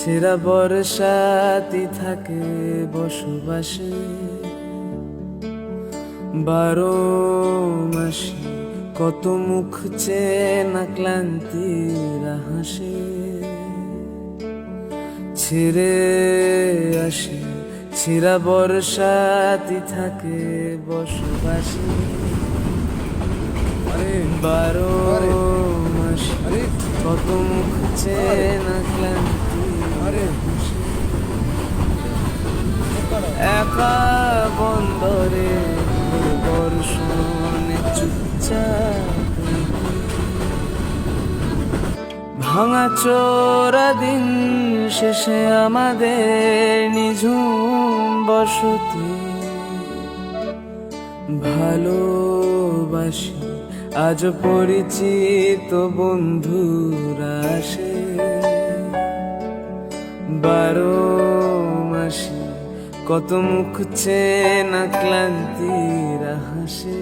সেরা বর্ষাতি থাকে বসবাসে। বারো মাসে কত মুখ চেনা ক্লান্তির হাসে। ছেড়ে আসে ছেঁড়া বর্ষাতি থাকে বসবাসে। বারো কত মুখ চেনা ক্লান্তি? একা বন্দরে বর্ষণে চুপচাপ। ভাঙা চোরা দিন শেষে আমাদের নিঝুম বসতি। ভালোবাসি। আজ পরিচিত বন্ধুরা আসে বারো মাসি কত মুখ চেনা ক্লান্তিরা হাসে।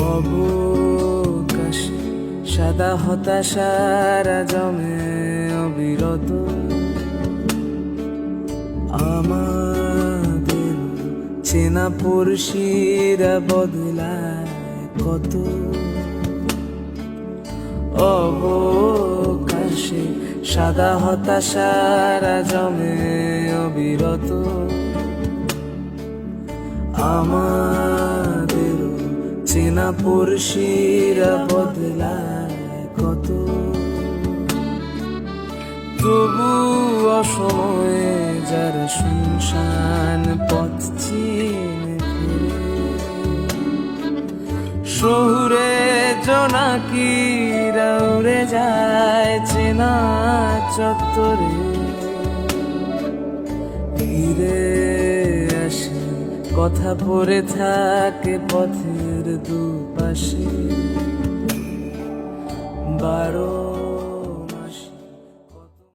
অবকাশে, সাদা হতাশারা জমে অবিরত। আমাদের চেনা পড়শিরা বদলায় কত। অবকাশে সাদা হতাশারা জমে অবিরত। আমাদের চেনা পড়শিরা বদলায় কত। তবু অসময়ে যারা শুনশান পথ শহুরে জোনাকিরা উড়ে যায় চেনা চত্বরে। কথা পড়ে থাকে পথের দুপাশে।